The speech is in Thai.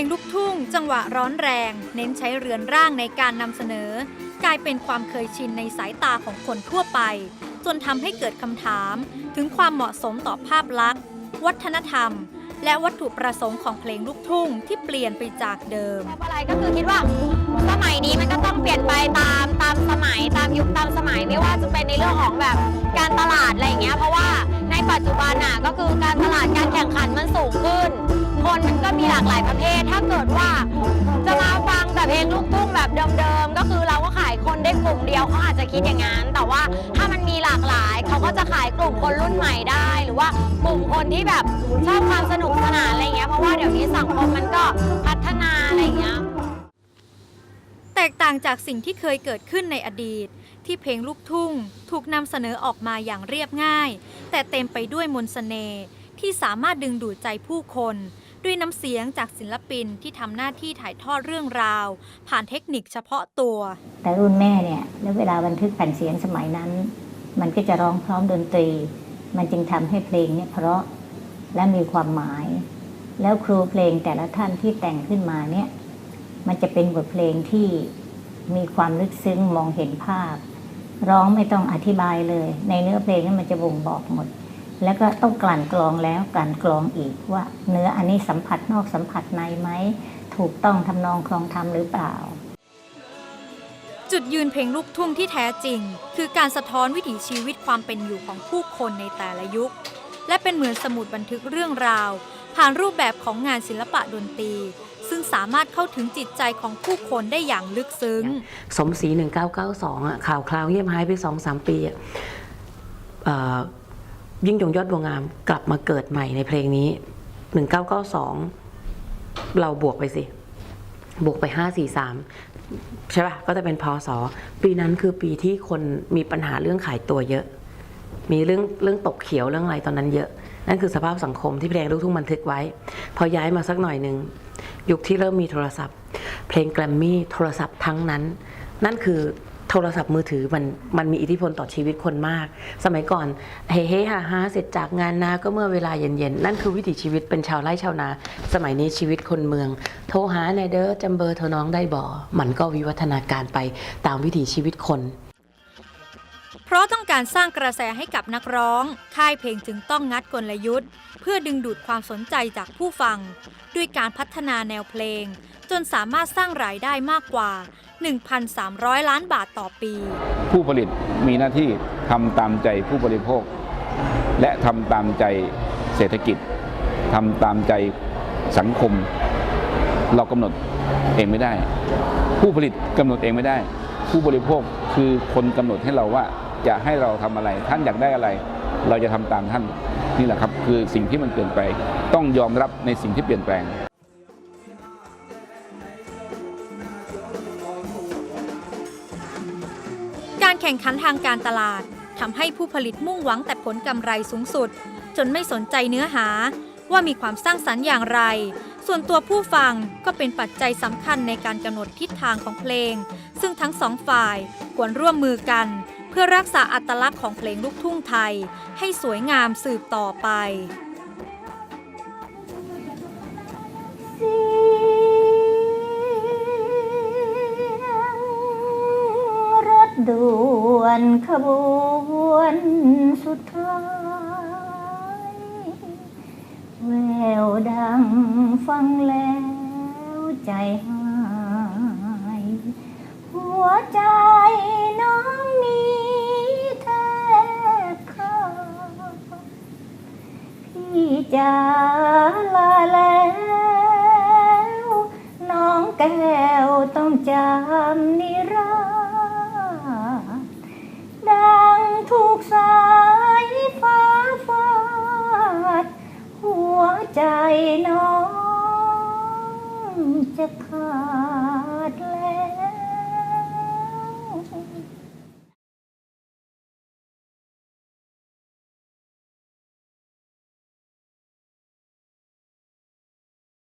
เพลงลูกทุ่ง จังหวะร้อนแรง เน้นใช้เรือนร่างในการนำเสนอ กลายเป็นความเคยชินในสายตาของคนทั่วไป จนทำให้เกิดคำถามถึงความเหมาะสมต่อภาพลักษณ์ วัฒนธรรม และวัตถุประสงค์ของเพลงลูกทุ่งที่เปลี่ยนไปจากเดิม อะไรก็คือคิดว่าสมัยนี้มันก็ต้องเปลี่ยนไปตามตามสมัยตามยุคตามสมัยไม่ว่าจะเป็นในเรื่องของแบบการตลาดอะไรอย่างเงี้ยเพราะว่าในปัจจุบันน่ะก็คือการตลาดการแข่งขันมันสูงขึ้น คนมันก็มีหลากหลายประเภท ถ้าเกิดว่าจะมาฟังแต่เพลงลูกทุ่งแบบเดิมๆ ก็คือเราก็ขายคนได้กลุ่มเดียวเขาอาจจะคิดอย่างนั้น แต่ว่าถ้ามันมีหลากหลายเขาก็จะขายกลุ่มคนรุ่นใหม่ได้ หรือว่ากลุ่มคนที่แบบชอบความสนุกสนานอะไรเงี้ย เพราะว่าเดี๋ยวนี้สังคมมันก็พัฒนาอะไรเงี้ย แตกต่างจากสิ่งที่เคยเกิดขึ้นในอดีต ที่เพลงลูกทุ่ง ถูกนำเสนอออกมาอย่างเรียบง่าย แต่เต็มไปด้วยมนต์เสน่ห์ที่สามารถดึงดูดใจผู้คน ด้วยน้ำเสียงจากศิลปินที่ทำหน้าที่ถ่ายทอดเรื่องราว ผ่านเทคนิคเฉพาะตัว แต่รุ่นแม่เนี่ยแล้วเวลาบันทึกแผ่นเสียงสมัยนั้น มันก็จะร้องพร้อมดนตรี มันจึงทำให้เพลงเนี่ยเพราะและมีความหมาย แล้วครูเพลงแต่ละท่านที่แต่งขึ้นมาเนี่ยมันจะเป็นบทเพลงที่มีความลึกซึ้งมองเห็นภาพ ร้องไม่ต้องอธิบายเลย ในเนื้อเพลงนั้นมันจะบ่งบอกหมด แล้วก็ต้องกลั่นกรองแล้วกลั่นกรองอีกว่า เนื้ออันนี้สัมผัสนอกสัมผัสในไหมถูกต้องทำนองคลองธรรมหรือเปล่า จุดยืนเพลงลูกทุ่งที่แท้จริง คือการสะท้อนวิถีชีวิตความเป็นอยู่ของผู้คนในแต่ละยุค และเป็นเหมือนสมุดบันทึกเรื่องราว ผ่านรูปแบบของงานศิลปะดนตรีซึ่งสามารถเข้าถึงจิตใจของผู้คนได้อย่างลึกซึ้ง สมศรี1992อะข่าวคราวเงียบหายไปสองสามปีอะเอ่อ ยิ่งยงยอดบัวงามกลับมาเกิดใหม่ในเพลงนี้ 1992 เราบวกไปสิ บวกไป 543 ใช่ป่ะ ก็จะเป็นพศปีนั้นคือปีที่คนมีปัญหาเรื่องขายตัวเยอะ มีเรื่องเรื่องตกเขียวเรื่องอะไรตอนนั้นเยอะ นั่นคือสภาพสังคมที่เพลงลูกทุ่งบันทึกไว้ พอย้ายมาสักหน่อยหนึ่งยุคที่เริ่มมีโทรศัพท์ เพลงแกรมมี่โทรศัพท์ทั้งนั้น นั่นคือ โทรศัพท์มือถือมันมันมีอิทธิพลต่อชีวิตคนมาก สมัยก่อนเฮ้เฮ้ฮาฮาเสร็จจากงานนาก็เมื่อเวลาเย็นๆ นั่นคือวิถีชีวิตเป็นชาวไร่ชาวนา สมัยนี้ชีวิตคนเมือง โทรหาในเด้อจำเบอร์โทรน้องได้บ่มันก็วิวัฒนาการไปตามวิถีชีวิตคนเพราะต้องการสร้างกระแสให้กับนักร้อง ค่ายเพลงจึงต้องงัดกลยุทธ์ เพื่อดึงดูดความสนใจจากผู้ฟัง ด้วยการพัฒนาแนวเพลง จนสามารถสร้างรายได้มากกว่า 1,300 ล้านบาทต่อปี ผู้ผลิตมีหน้าที่ทำตามใจผู้บริโภค และทำตามใจเศรษฐกิจทำตามใจสังคม เรากำหนดเองไม่ได้ ผู้ผลิตกำหนดเองไม่ได้ ผู้บริโภคคือคนกำหนดให้เราว่าจะให้เราทำอะไร ท่านอยากได้อะไร เราจะทำตามท่านนี่แหละครับ คือสิ่งที่มันเปลี่ยนไป ต้องยอมรับในสิ่งที่เปลี่ยนแปลง แข่งขันทางการตลาดทำให้ผู้ผลิตมุ่งหวังแต่ผลกำไรสูงสุด จนไม่สนใจเนื้อหา ว่ามีความสร้างสรรค์อย่างไร ส่วนตัวผู้ฟังก็เป็นปัจจัยสำคัญในการกำหนดทิศทางของเพลง ซึ่งทั้งสองฝ่ายควรร่วมมือกัน เพื่อรักษาอัตลักษณ์ของเพลงลูกทุ่งไทย ให้สวยงามสืบต่อไป ด่วนขบวนสุดท้าย แววดังฟังแล้วใจหายหัวใจน้องนี้แทบขาดพี่จะลาแล้วน้องแก้วต้องจำนิรั สายฟ้าฟาด หัวใจน้องจะขาดแล้ว